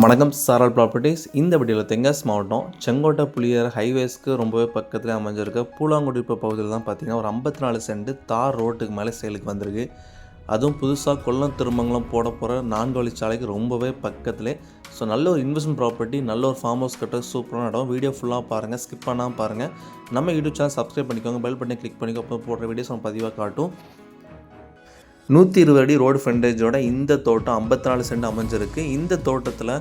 வணக்கம் சாரல் ப்ராப்பர்ட்டிஸ் இந்த வீடியோவில் தெங்காசி மாவட்டம் செங்கோட்டை புளியர் ஹைவேஸ்க்கு ரொம்பவே பக்கத்தில் அமைஞ்சிருக்க பூலாங்குடிப்பு பகுதியில் தான் பார்த்தீங்கன்னா ஒரு ஐம்பத்தி நாலு சென்ட் தார் ரோட்டுக்கு மேலே சேலுக்கு வந்திருக்கு. அதுவும் புதுசாக கொல்லம் திருமங்கலம் போட போகிற நான்கு வழிச்சாலைக்கு ரொம்பவே பக்கத்தில். ஸோ நல்ல ஒரு இன்வெஸ்ட்மெண்ட் ப்ராப்பர்ட்டி நல்ல ஒரு ஃபார்ம் ஹவுஸ் கட்ட சூப்பரான இடம். வீடியோ ஃபுல்லாக பாருங்கள் ஸ்கிப் பண்ணாமல் பாருங்கள் நம்ம யூடியூப் சேனல் சப்ஸ்கிரைப் பண்ணிக்கோங்க பெல் பண்ணி கிளிக் பண்ணிக்கோ அப்போ போடுற வீடியோஸ் நம்ம பதிவாக காட்டும். நூற்றி இருபது அடி ரோடு ஃப்ரண்டேஜோட இந்த தோட்டம் ஐம்பத்தி நாலு சென்ட் அமைஞ்சிருக்கு. இந்த தோட்டத்தில்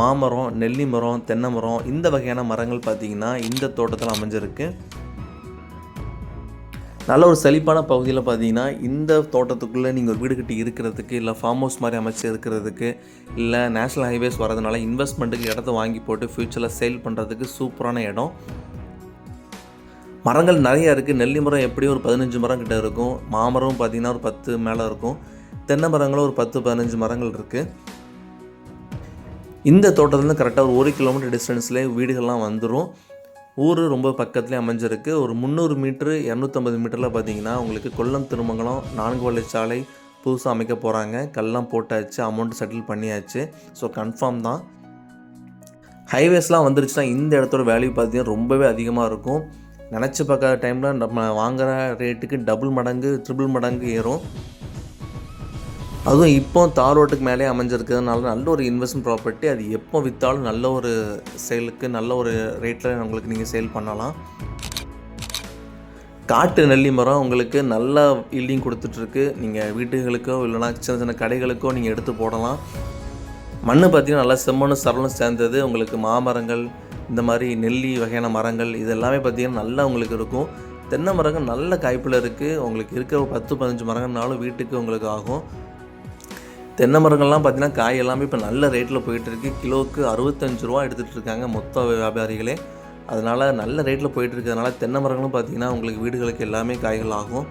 மாமரம் நெல்லி மரம் தென்னை மரம் இந்த வகையான மரங்கள் பார்த்தீங்கன்னா இந்த தோட்டத்தில் அமைஞ்சிருக்கு. நல்ல ஒரு செழிப்பான பகுதியில் பார்த்தீங்கன்னா இந்த தோட்டத்துக்குள்ளே நீங்கள் ஒரு வீடு கட்டி இருக்கிறதுக்கு இல்லை ஃபார்ம் ஹவுஸ் மாதிரி அமைச்சு இருக்கிறதுக்கு இல்லை நேஷ்னல் ஹைவேஸ் வரதுனால இன்வெஸ்ட்மெண்ட்டுக்கு இடத்த வாங்கி போட்டு ஃப்யூச்சரில் சேல் பண்ணுறதுக்கு சூப்பரான இடம். மரங்கள் நிறையா இருக்குது நெல்லி மரம் எப்படியும் ஒரு பதினஞ்சு மரம் கிட்ட இருக்கும். மாமரம் பார்த்திங்கன்னா ஒரு பத்து மேலே இருக்கும். தென்னை மரங்களும் ஒரு பத்து பதினஞ்சு மரங்கள் இருக்குது இந்த தோட்டத்துலேருந்து கரெக்டாக ஒரு ஒரு கிலோமீட்டர் டிஸ்டன்ஸ்லேயே வீடுகள்லாம் வந்துடும் ஊர் ரொம்ப பக்கத்துலேயே அமைஞ்சிருக்கு. ஒரு முந்நூறு மீட்ரு இரநூத்தம்பது மீட்டரில் பார்த்தீங்கன்னா உங்களுக்கு கொல்லம் திருமங்கலம் நான்கு வழிச்சாலை புதுசாக அமைக்க போகிறாங்க கல்லாம் போட்டாச்சு அமௌண்ட் செட்டில் பண்ணியாச்சு. ஸோ கன்ஃபார்ம் தான். ஹைவேஸ்லாம் வந்துருச்சுன்னா இந்த இடத்தோட வேல்யூ பார்த்தீங்கன்னா ரொம்பவே அதிகமாக இருக்கும். நினச்சி பார்க்காத டைமில் நம்ம வாங்குகிற ரேட்டுக்கு டபுள் மடங்கு ட்ரிபிள் மடங்கு ஏறும். அதுவும் இப்போ தார் ரோட்டுக்கு மேலே அமைஞ்சிருக்கிறதுனால நல்ல ஒரு இன்வெஸ்ட்மெண்ட் ப்ராப்பர்ட்டி அது எப்போ விற்றாலும் நல்ல ஒரு சேலுக்கு நல்ல ஒரு ரேட்டில் உங்களுக்கு நீங்கள் சேல் பண்ணலாம். காட்டு நெல்லி மரம் உங்களுக்கு நல்ல ஈல்டிங் கொடுத்துட்ருக்கு. நீங்கள் வீட்டுகளுக்கோ இல்லைனா சின்ன சின்ன கடைகளுக்கோ நீங்கள் எடுத்து போடலாம். மண் பார்த்திங்கன்னா நல்லா செம்மண்ணும் சரளும் சேர்ந்தது. உங்களுக்கு மாமரங்கள் இந்த மாதிரி நெல்லி வகையான மரங்கள் இது எல்லாமே பார்த்திங்கன்னா நல்லா உங்களுக்கு இருக்கும். தென்னை மரங்கள் நல்ல காய்ப்பில் இருக்குது உங்களுக்கு இருக்கிற பத்து பதினஞ்சு மரங்கள்னாலும் வீட்டுக்கு உங்களுக்கு ஆகும். தென்னை மரங்கள்லாம் பார்த்திங்கன்னா காய் எல்லாமே இப்போ நல்ல ரேட்டில் போயிட்டுருக்கு. கிலோவுக்கு அறுபத்தஞ்சு ரூபா எடுத்துகிட்டு இருக்காங்க மொத்த வியாபாரிகளே. அதனால் நல்ல ரேட்டில் போயிட்டு இருக்கிறதுனால தென்னை மரங்களும் பார்த்திங்கன்னா உங்களுக்கு வீடுகளுக்கு எல்லாமே காய்கள் ஆகும்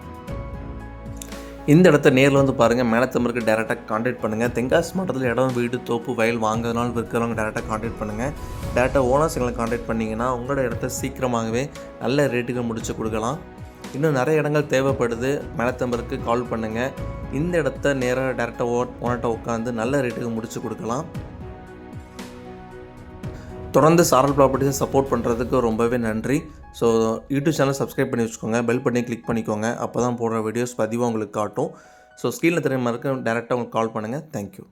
இந்த இடத்த நேரில் வந்து பாருங்கள் மேலத்தம்பருக்கு டேரெக்டாக காண்டாக்ட் பண்ணுங்கள் தென்காசி மாவட்டத்தில் இடம் வீடு தோப்பு வயல் வாங்குறதுனால விற்கிறவங்க டேரெக்டாக காண்டாக்ட் பண்ணுங்கள் டேரெக்டாக ஓனர்ஸ் எங்களை காண்டாக்ட் பண்ணிங்கன்னா உங்களோட இடத்த சீக்கிரமாகவே நல்ல ரேட்டுக்கு முடிச்சு கொடுக்கலாம். இன்னும் நிறைய இடங்கள் தேவைப்படுது. மேலத்தம்பருக்கு கால் பண்ணுங்கள் இந்த இடத்த நேராக டேரெக்டாக ஓ ஓனர்கிட்ட உட்காந்து நல்ல ரேட்டுக்கு முடிச்சு கொடுக்கலாம். தொடர்ந்து சாரல் ப்ராப்பர்ட்டிஸை சப்போர்ட் பண்ணுறதுக்கு ரொம்பவே நன்றி. ஸோ யூடியூப் சேனல் சப்ஸ்கிரைப் பண்ணி வச்சுக்கோங்க. பெல் பண்ணி கிளிக் பண்ணிக்கோங்க. அப்போ தான் போடுற வீடியோஸ் பதிவாக உங்களுக்கு காட்டும். ஸோ ஸ்க்ரீனில் தெரியுமா இருக்க டேரெக்டாக உங்களுக்கு கால் பண்ணுங்கள் தேங்க்யூ